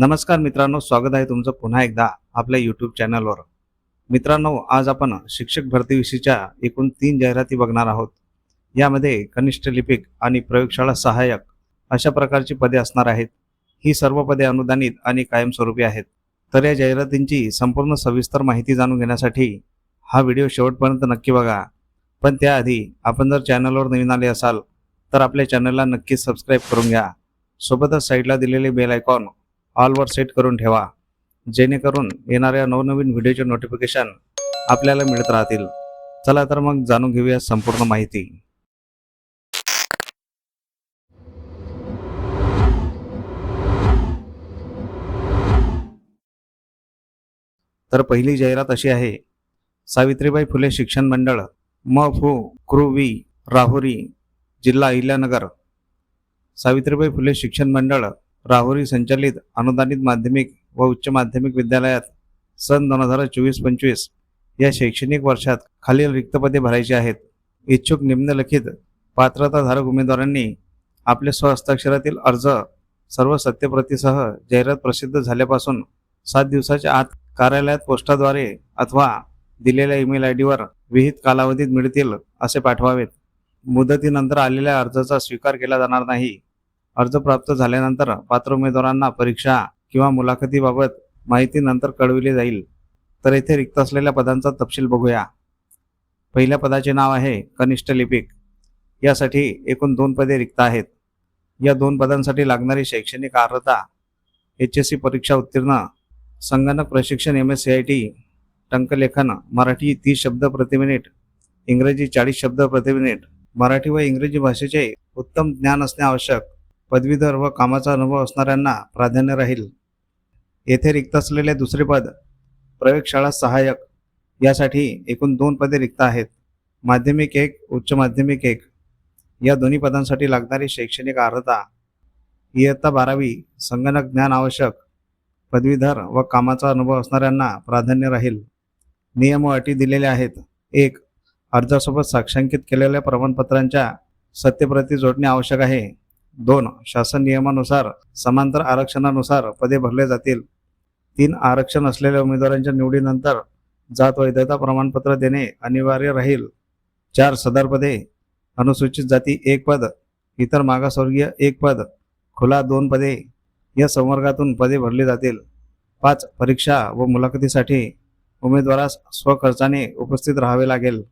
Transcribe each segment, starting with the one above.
नमस्कार मित्रांनो स्वागत आहे तुमचं पुन्हा एकदा आपल्या यूट्यूब चॅनलवर मित्रांनो आज आपण शिक्षक भरतीविषयीच्या एकूण तीन जाहिराती बघणार आहोत. यामध्ये कनिष्ठ लिपिक आणि प्रयोगशाळा सहाय्यक अशा प्रकारची पदे असणार आहेत. ही सर्व पदे अनुदानित आणि कायमस्वरूपी आहेत. तर या जाहिरातींची संपूर्ण सविस्तर माहिती जाणून घेण्यासाठी हा व्हिडिओ शेवटपर्यंत नक्की बघा. पण त्याआधी आपण जर चॅनलवर नवीन आले असाल तर आपल्या चॅनलला नक्कीच सबस्क्राईब करून घ्या. सोबतच साईडला दिलेले बेल आयकॉन ऑलवर सेट करून ठेवा. जेणेकरून येणाऱ्या नवनवीन व्हिडिओचे नोटिफिकेशन आपल्याला मिळत राहतील. चला तर मग जाणून घेऊया संपूर्ण माहिती. तर पहिली जाहिरात अशी आहे. सावित्रीबाई फुले शिक्षण मंडळ म फु क्रुवी वी राहुरी जिल्हा अहिल्यानगर. सावित्रीबाई फुले शिक्षण मंडळ राहुरी संचालित अनुदानित माध्यमिक व उच्च माध्यमिक विद्यालयात सन दोन हजार चोवीस पंचवीस या शैक्षणिक वर्षात खालील रिक्तपदे भरायची आहेत. इच्छुक निम्नलिखित पात्रताधारक उमेदवारांनी आपले स्वहस्ताक्षरातील अर्ज सर्व सत्यप्रतीसह जाहिरात प्रसिद्ध झाल्यापासून सात दिवसाच्या आत कार्यालयात पोस्टाद्वारे अथवा दिलेल्या ईमेल आय डीवर विहित कालावधीत मिळतील असे पाठवावेत. मुदतीनंतर आलेल्या अर्जाचा स्वीकार केला जाणार नाही. अर्ज प्राप्त झाल्यानंतर पात्र उमेदवारांना परीक्षा किंवा मुलाखतीबाबत माहिती नंतर कळविली जाईल. तर येथे रिक्त असलेल्या पदांचा तपशील बघूया. पहिल्या पदाचे नाव आहे कनिष्ठ लिपिक. यासाठी एकूण दोन पदे रिक्त आहेत. या दोन पदांसाठी लागणारी शैक्षणिक अर्हता एच एस सी परीक्षा उत्तीर्ण संगणक प्रशिक्षण M S C I T टंकलेखन Marathi तीस शब्द प्रति मिनिट इंग्रजी चाळीस शब्द प्रति मिनिट मराठी व इंग्रजी भाषेचे उत्तम ज्ञान असणे आवश्यक. पदवीधर व कामाचा अनुभव असणाऱ्यांना प्राधान्य राहील. येथे रिक्त असलेले दुसरे पद प्रयोगशाळा सहाय्यक यासाठी एकूण दोन पदे रिक्त आहेत. माध्यमिक एक उच्च माध्यमिक एक. या दोन्ही पदांसाठी लागणारी शैक्षणिक अर्हता इयत्ता बारावी संगणक ज्ञान आवश्यक पदवीधर व कामाचा अनुभव असणाऱ्यांना प्राधान्य राहील. नियम व अटी दिलेल्या आहेत. एक अर्जासोबत साक्षांकित केलेल्या प्रमाणपत्रांच्या सत्यप्रती जोडणे आवश्यक आहे. दोन शासन नियमानुसार समांतर आरक्षणानुसार पदे भरले जातील. तीन आरक्षण असलेल्या उमेदवारांच्या निवडीनंतर जात वैधता प्रमाणपत्र देणे अनिवार्य राहील. चार सदर पदे अनुसूचित जाती एक पद इतर मागासवर्गीय एक पद खुला दोन पदे या संवर्गातून पदे भरली जातील. पाच परीक्षा व मुलाखतीसाठी उमेदवारास स्वखर्चाने उपस्थित राहावे लागेल.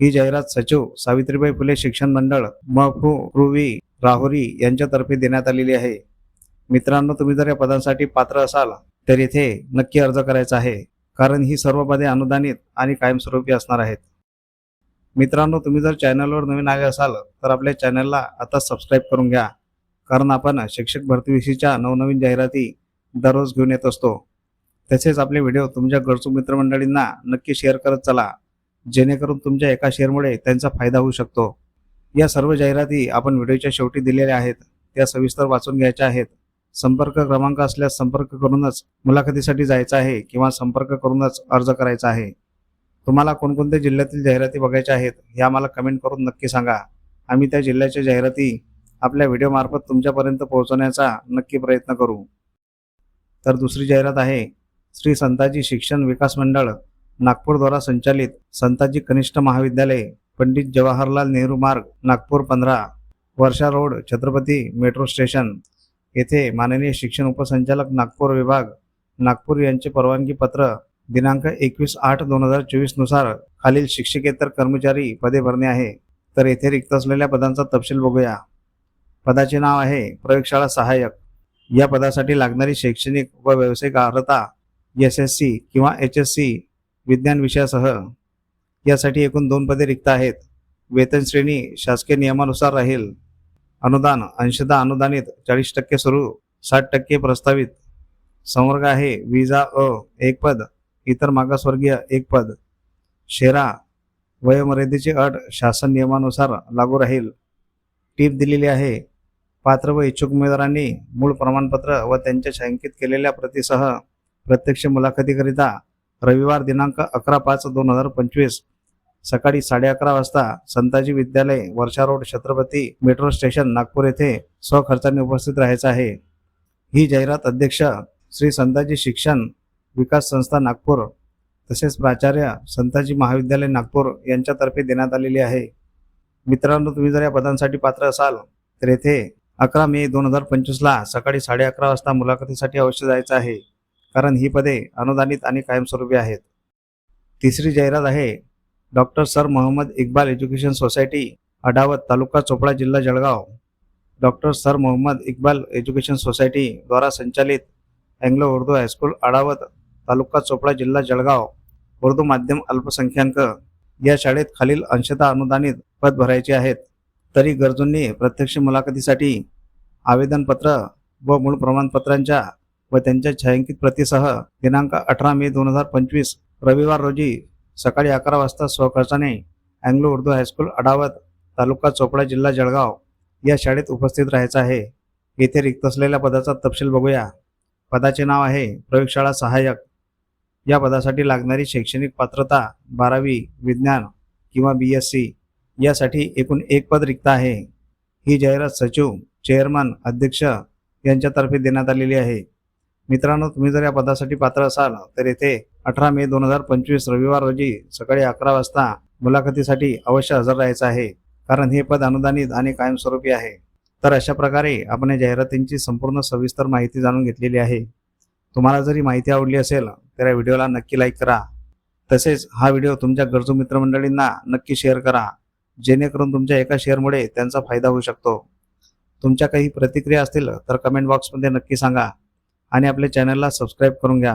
ही जाहिरात सचिव सावित्रीबाई फुले शिक्षण मंडळ मफू रुवी राहुरी यांच्यातर्फे देण्यात आलेली आहे. मित्रांनो तुम्ही जर या पदांसाठी पात्र असाल तर येथे नक्की अर्ज करायचा आहे. कारण ही सर्व पदे अनुदानित आणि कायमस्वरूपी असणार आहेत. मित्रांनो तुम्ही जर चॅनलवर नवीन आले असाल तर आपल्या चॅनलला आता सबस्क्राईब करून घ्या. कारण आपण शिक्षक भरतीविषयीच्या नवनवीन जाहिराती दररोज घेऊन येत असतो. तसेच आपले व्हिडिओ तुमच्या गरजू मित्रमंडळींना नक्की शेअर करत चला. जेणेकरून तुमच्या एका शेअरमुळे त्यांचा फायदा होऊ शकतो. या सर्व जाहिराती आपण व्हिडिओच्या शेवटी दिलेल्या आहेत. त्या सविस्तर वाचून घ्यायच्या आहेत. संपर्क क्रमांक असल्यास संपर्क करूनच मुलाखतीसाठी जायचं आहे किंवा संपर्क करूनच अर्ज करायचा आहे. तुम्हाला कोणकोणत्या जिल्ह्यातील जाहिराती बघायच्या आहेत हे आम्हाला कमेंट करून नक्की सांगा. आम्ही त्या जिल्ह्याच्या जाहिराती आपल्या व्हिडिओमार्फत तुमच्यापर्यंत पोहोचवण्याचा नक्की प्रयत्न करू. तर दुसरी जाहिरात आहे श्री संताजी शिक्षण विकास मंडळ नागपूरद्वारा संचालित संताजी कनिष्ठ महाविद्यालय. पंडित जवाहरलाल नेहरू मार्ग नागपूर पंधरा Varsha road Chhatrapati metro station. येथे माननीय शिक्षण उपसंचालक नागपूर विभाग नागपूर यांचे परवानगी पत्र दिनांक एकवीस आठ दोन हजार चोवीसनुसार खालील शिक्षकेतर कर्मचारी पदे भरणे आहे. तर येथे रिक्त असलेल्या पदांचा तपशील बघूया. पदाचे नाव आहे प्रयोगशाळा सहाय्यक. या पदासाठी लागणारी शैक्षणिक व व्यावसायिक अर्हता एस एस सी किंवा एच एस सी विज्ञान विषयासह यासाठी एकूण दोन पदे रिक्त आहेत. वेतन श्रेणी शासकीय नियमानुसार राहील. अनुदान अंशदा अनुदानित चाळीस टक्के सुरू साठ टक्के प्रस्तावित. संवर्ग आहे विजा अ एक पद. इतर मागासवर्गीय एक पद. शेरा वयोमर्यादेची अट शासन नियमानुसार लागू राहील. टीप दिलेली आहे पात्र व इच्छुक उमेदवारांनी मूळ प्रमाणपत्र व त्यांच्या छायांकित केलेल्या प्रतीसह प्रत्यक्ष मुलाखतीकरिता रविवार दिनांक अकरा पाच दोन हजार पंचवीस सकाळी साडे अकरा वाजता Santaji Vidyalaya Varsha road Chhatrapati metro station Nagpur येथे स्वखर्चाने उपस्थित राहायचं आहे. ही जाहिरात अध्यक्ष श्री संताजी शिक्षण विकास संस्था नागपूर तसेच प्राचार्य संताजी महाविद्यालय नागपूर यांच्यातर्फे देण्यात आलेली आहे. मित्रांनो तुम्ही जर या पदांसाठी पात्र असाल तर येथे अकरा मे दोन हजार पंचवीसला सकाळी साडे अकरा वाजता मुलाखतीसाठी अवश्य जायचं आहे कारण ही पदे अनुदानित आणि कायमस्वरूपी आहेत. तिसरी जाहिरात आहे doctor sir Mohammad Iqbal education society Adavat taluka Chopda जिल्हा Jalgaon. Doctor sir Mohammad Iqbal education society द्वारा संचालित Anglo Urdu high school Adavat taluka Chopda जिल्हा जळगाव उर्दू माध्यम अल्पसंख्याक. या शाळेत खालील अंशतः अनुदानित पद भरायचे आहेत. तरी गरजूंनी प्रत्यक्ष मुलाखतीसाठी आवेदनपत्र व मूळ प्रमाणपत्रांच्या व त्यांच्या छायांकित प्रतीसह दिनांक अठरा मे दोन हजार पंचवीस रविवार रोजी सकाळी अकरा वाजता स्वखर्चाने Anglo Urdu high school Adavat taluka Chopda जिल्हा जळगाव या शाळेत उपस्थित राहायचं आहे. येथे रिक्त असलेल्या पदाचा तपशील बघूया. पदाचे नाव आहे प्रयोगशाळा सहाय्यक. या पदासाठी लागणारी शैक्षणिक पात्रता बारावी विज्ञान किंवा बी एस सी यासाठी एकूण एक पद रिक्त आहे. ही जाहिरात सचिव चेअरमन अध्यक्ष यांच्यातर्फे देण्यात आलेली आहे. मित्रांनो तुम्ही जर या पदासाठी पात्र असाल तर येथे अठरा मे दोन हजार पंचवीस रविवार रोजी सकाळी अकरा वाजता मुलाखतीसाठी अवश्य हजर राहायचं आहे कारण हे पद अनुदानित आणि कायमस्वरूपी आहे. तर अशा प्रकारे आपण या जाहिरातींची संपूर्ण सविस्तर माहिती जाणून घेतलेली आहे. तुम्हाला जर ही माहिती आवडली असेल तर या व्हिडिओला नक्की लाईक करा. तसेच हा व्हिडिओ तुमच्या गरजू मित्रमंडळींना नक्की शेअर करा जेणेकरून तुमच्या एका शेअरमुळे त्यांचा फायदा होऊ शकतो. तुमच्या काही प्रतिक्रिया असतील तर कमेंट बॉक्समध्ये नक्की सांगा आणि आपल्या चॅनलला सबस्क्राईब करून घ्या.